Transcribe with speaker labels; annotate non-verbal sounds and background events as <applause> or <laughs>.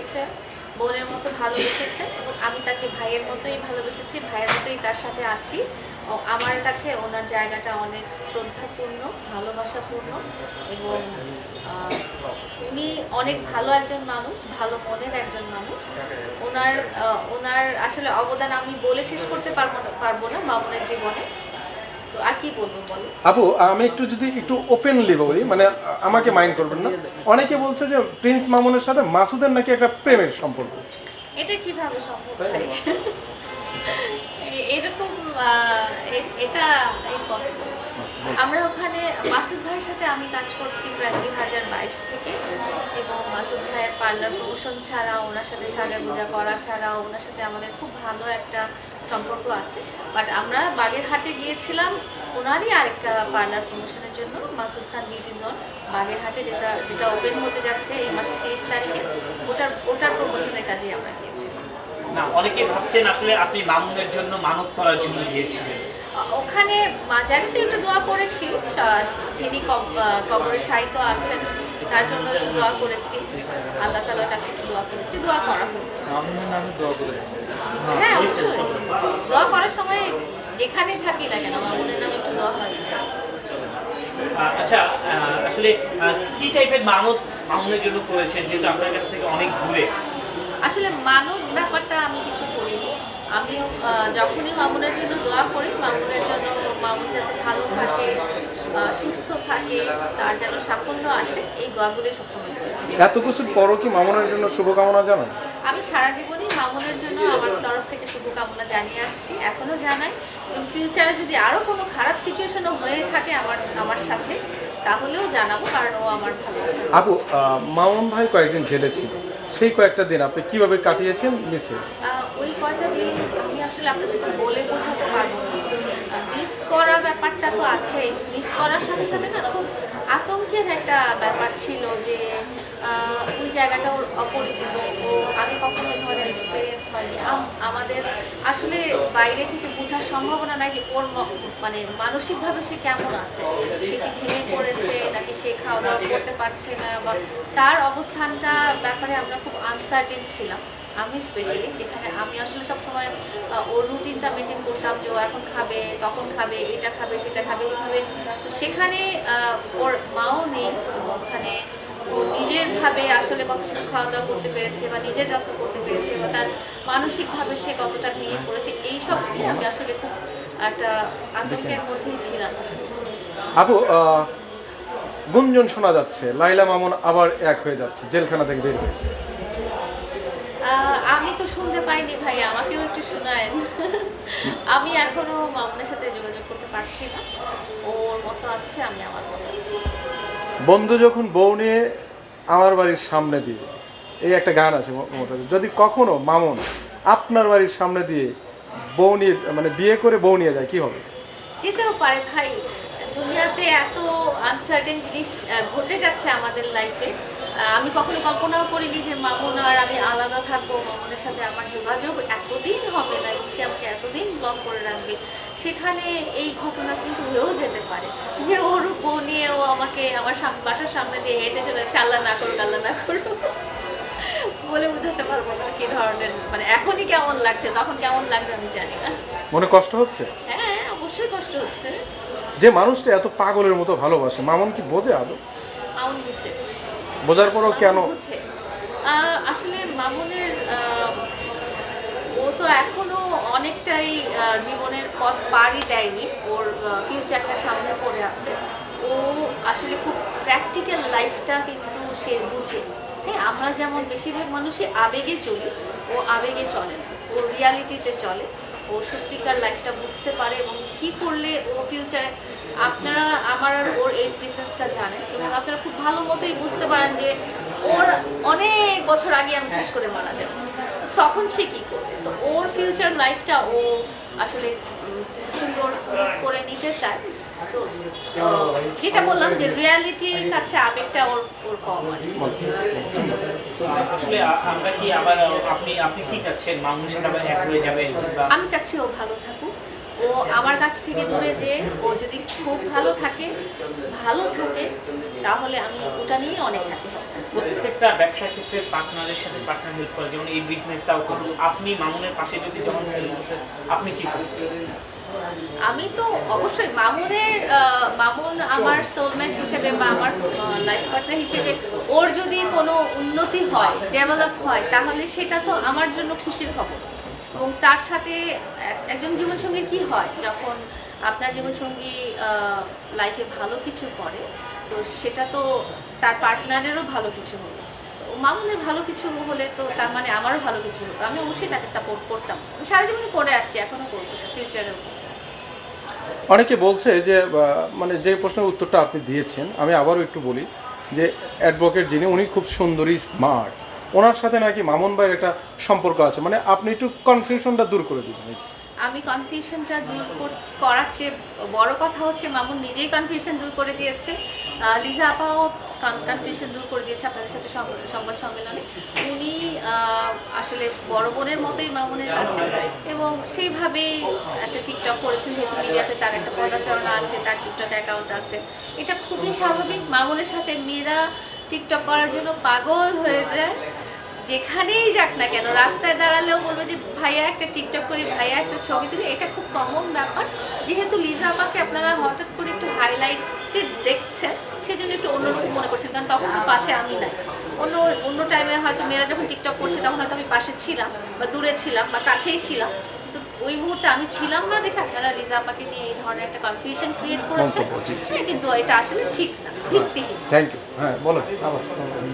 Speaker 1: পেয়েছে বোনের মতো ভালোবেসেছে এবং আমি তাকে ভাইয়ের মতোই ভালোবেসেছি, ভাইয়ের মতোই তার সাথে আছি। ও আমার কাছে ওনার জায়গাটা অনেক শ্রদ্ধাপূর্ণ, ভালোবাসাপূর্ণ এবং উনি অনেক ভালো একজন মানুষ, ভালো মনের একজন মানুষ। ওনার ওনার আসলে অবদান আমি বলে শেষ করতে পারব না পারব না মামুনের জীবনে।
Speaker 2: আপু আমি একটু যদি একটু ওপেনলি বলি মানে আমাকে মাইন্ড করবেন না। অনেকে বলছে যে প্রিন্স মামুনের সাথে মাসুদের নাকি একটা প্রেমের সম্পর্ক।
Speaker 1: এটা কীভাবে সম্ভব এরকম এটা ইম্পসিবল আমরা ওখানে মাসুদ ভাইয়ের সাথে আমি কাজ করছি প্রায় দুই হাজার বাইশ থেকে। এবং মাসুদ ভাইয়ের পার্লার প্রমোশন ছাড়া ওনার সাথে সাজাগুজা করা ছাড়া ওনার সাথে আমাদের খুব ভালো একটা সম্পর্ক আছে। বাট আমরা বাগেরহাটে গিয়েছিলাম ওনারই আরেকটা পার্লার প্রমোশনের জন্য মাসুদ খান বিউটি জোন বাগেরহাটে যেটা যেটা ওপেন হতে যাচ্ছে এই মাসের তেইশ তারিখে ওটার ওটার প্রমোশনের কাজে আমরা গিয়েছিলাম।
Speaker 3: না অনেকে ভাবছেন আসলে আপনি মামুনের জন্য মানত করার জন্য গিয়েছিলেন।
Speaker 1: ওখানে মাজারে তো একটু দোয়া করেছি যিনি কব- আহ, কবরে সাহিত্য আছেন তার জন্য একটু দোয়া করেছি। আল্লাহ তালার কাছে একটু দোয়া করেছি দোয়া করা হয়েছে। হ্যাঁ অবশ্যই। দোয়া করার সময় যেখানেই থাকি না কেন মামুনের নামে একটু দোয়া হয়।
Speaker 3: আচ্ছা আসলে কি টাইপের মানত মামুনের জন্য করেছেন যেহেতু আপনার কাছ থেকে অনেক দূরে?
Speaker 1: আসলে মানব ব্যাপারটা আমি কিছু করিনি। আমিও আহ, যখনই মামুনের জন্য দোয়া করি মামুনের জন্য মামুন যাতে ভালো থাকে সুস্থ থাকে তার যেন সাফল্য আসে এই দোয়াগুলি সবসময়
Speaker 2: এত কিছুর পরও কি মামুনের জন্য শুভকামনা জানান
Speaker 1: আমি সারা জীবনই মামুনের জন্য আমার তরফ থেকে শুভকামনা জানিয়ে আসছি এখনও জানাই। এবং ফিউচারে যদি আরও কোনো খারাপ সিচুয়েশনও হয়ে থাকে আমার আমার সাথে তাহলেও জানাব কারণ ও আমার ভালোবাসা।
Speaker 2: আপু মামুন ভাই কয়েকদিন জেলে ছিল। সেই কয়েকটা দিন আপনি কীভাবে কাটিয়েছেন? মিস হয়েছে।
Speaker 1: আসলে আপনাদেরকে বলে বোঝাতে পারব মিস করা ব্যাপারটা তো আছেই মিস করার সাথে সাথে না খুব আতঙ্কের একটা ব্যাপার ছিল যে ওই জায়গাটা ওর অপরিচিত। ও আগে কখনো ওই ধরনের এক্সপিরিয়েন্স হয়নি। আম- আমাদের আসলে বাইরে থেকে বোঝার সম্ভাবনা নাই যে ওর মানে মানসিকভাবে সে কেমন আছে। সে কি ভেঙে পড়েছে নাকি সে খাওয়া দাওয়া করতে পারছে না বা তার অবস্থানটা ব্যাপারে আমরা খুব আনসার্টেন ছিলাম। আমি স্পেশালি যেখানে আমি আসলে সবসময় ওর রুটিনটা মেনটেন করতাম যে ও এখন খাবে, তখন খাবে, এটা খাবে, সেটা খাবে, এইভাবে। সেখানে ওর মাও নেই ওখানে ও নিজের ভাবে আসলে কতটুকু খাওয়া দাওয়া করতে পেরেছে বা নিজের যত্ন করতে পেরেছে বা তার মানসিকভাবে সে কতটা ভেঙে পড়েছে, এইসব নিয়ে আমি আসলে খুব একটা আতঙ্কের মধ্যেই ছিলাম।
Speaker 2: আপু গুঞ্জন শোনা যাচ্ছে লাইলা মামুন আবার এক হয়ে যাচ্ছে, জেলখানা থেকে বের হয়ে।
Speaker 1: আমি তো শুনতে পাইনি ভাই আমাকেও একটু শোনায়েন। <laughs> আমি এখনও মামুনের সাথে যোগাযোগ করতে পারছি না। ওর মতো আছে আমি আমার মতো আছি।
Speaker 2: বন্ধু যখন বউ নিয়ে আমার বাড়ির সামনে দিয়ে এই একটা গান আছে যদি কখনো মামুন আপনার বাড়ির সামনে দিয়ে বউ নিয়ে মানে বিয়ে করে বউ নিয়ে যায় কি হবে?
Speaker 1: যেতেও পারে ভাই দুনিয়াতে এত আনসার্টেন জিনিস ঘটে যাচ্ছে আমাদের লাইফে আমি কখনো কল্পনাও করিনি যে মামুন আর আমি আলাদা থাকব মামুনের সাথে আমার যোগাযোগ এতদিন হবে না এবং সে আমাকে এতদিন ব্লক করে রাখবে। সেখানে এই ঘটনা কিন্তু হয়েও যেতে পারে। যে ওর বউ নিয়ে ও আমাকে আমার বাসার সামনে দিয়ে হেঁটে চলে যাচ্ছে আল্লাহ না করুক আল্লাহ না করুক বলে বোঝাতে পারব না কি ধরনের মানে এখনই কেমন লাগছে তখন কেমন লাগবে আমি জানি না।
Speaker 2: মনে কষ্ট হচ্ছে?
Speaker 1: হ্যাঁ অবশ্যই কষ্ট হচ্ছে।
Speaker 2: যে মানুষটা এত পাগলের মতো ভালোবাসে মামুন কি বোঝে আদৌ?
Speaker 1: মামুন বুঝে।
Speaker 2: বোঝার পরও কেন?
Speaker 1: বুঝে। আসলে মামুনের ও তো এখনও অনেকটাই জীবনের পথ পাড়ি দেয়নি। ওর ফিউচারটা সামনে পড়ে আছে। ও আসলে খুব প্র্যাকটিক্যাল লাইফটা কিন্তু সে বুঝে। হ্যাঁ আমরা যেমন বেশিরভাগ মানুষই আবেগে চলি ও আবেগে চলে না। ও রিয়ালিটিতে চলে। ও সত্যিকার লাইফটা বুঝতে পারে এবং কি করলে ও ফিউচারে আপনারা আমার আর ওর এজ ডিফারেন্সটা জানেন এবং আপনারা খুব ভালো মতোই বুঝতে পারেন যে ওর অনেক বছর আগে আমি শেষ করে মারা যাব। তখন সে কি করবে? তো ওর ফিউচার লাইফটা ও আসলে সুন্দর স্মুথ করে নিতে চায়। তো যেটা বললাম যে রিয়ালিটির কাছে আবেগটা ওর ওর কম
Speaker 3: আসলে আমরা কি আবার আপনি আপনি কি চাচ্ছেন? মামুনের আবার এক হয়ে যাবেন বা
Speaker 1: আমি চাচ্ছি ও ভালো থাকুক। ও আমার কাছ থেকে দূরে যে ও যদি খুব ভালো থাকে ভালো থাকে তাহলে আমি ওটা নিয়ে অনেক হ্যাপি হব।
Speaker 3: প্রত্যেকটা ব্যবসার ক্ষেত্রে পার্টনারের সাথে পার্টনার হেল্প করে যেমন এই বিজনেসটাও করব আপনি মামুনের পাশে যদি যখন সেল করছেন আপনি কি করছেন
Speaker 1: আমি তো অবশ্যই মামুনের মামুন আমার সোলমেট হিসেবে বা আমার লাইফ পার্টনার হিসেবে ওর যদি কোনো উন্নতি হয় ডেভেলপ হয় তাহলে সেটা তো আমার জন্য খুশির খবর। এবং তার সাথে এক- একজন জীবনসঙ্গীর কি হয়? যখন আপনার জীবনসঙ্গী লাইফে ভালো কিছু করে, তো সেটা তো তার পার্টনারেরও ভালো কিছু হলো। তো মামুনের ভালো কিছু হলে তো তার মানে আমারও ভালো কিছু হতো। আমি অবশ্যই তাকে সাপোর্ট করতাম। আমি সারা জীবনে করে আসছি এখনও করব ফিউচারেও
Speaker 2: অনেকে বলছে যে মানে যে প্রশ্নের উত্তরটা আপনি দিয়েছেন, আমি আবারও একটু বলি যে অ্যাডভোকেট যিনি, উনি খুব সুন্দরী স্মার্ট ওনার সাথে নাকি মামুন ভাইয়ের একটা সম্পর্ক আছে। মানে আপনি একটু কনফিউশনটা দূর করে দিবেন।
Speaker 1: আমি কনফিউশনটা দূর কর- করার চেয়ে বড় কথা হচ্ছে মামুন নিজেই কনফিউশন দূর করে দিয়েছে। লিজা আপাও কনফিউশন দূর করে দিয়েছে আপনাদের সাথে সংবাদ সম্মেলনে। উনি আসলে বড় বোনের মতোই মামুনের কাছে এবং সেইভাবেই একটা টিকটক করেছেন, যেহেতু মিডিয়াতে তার একটা পদাচারণা আছে, তার টিকটক অ্যাকাউন্ট আছে। এটা খুবই স্বাভাবিক। মামুনের সাথে মেয়েরা টিকটক করার জন্য পাগল হয়ে যায় যেখানেই যাক না কেন, রাস্তায় দাঁড়ালেও বলব যে, ভাইয়া একটা টিকটক করি, ভাইয়া একটা ছবি তুলি। এটা খুব কমন ব্যাপার। যেহেতু লিজা আমাকে আপনারা হঠাৎ করে একটু হাইলাইটেড দেখছেন, সেজন্য একটু অন্যরকম মনে করছেন। কারণ তখন তো পাশে আমি নাই। অন্য অন্য টাইমে হয়তো মেয়েরা যখন টিকটক করছে, তখন হয়তো আমি পাশে ছিলাম বা দূরে ছিলাম বা কাছেই ছিলাম। ওই মুহূর্তে আমি ছিলাম না দেখে আপনারা লিজা আপাকে নিয়ে এই ধরনের একটা কনফিউশন ক্রিয়েট। হ্যাঁ, কিন্তু এটা আসলে ঠিক না ভিত্তিহীন।
Speaker 2: Thank you. হ্যাঁ বলো। আবার।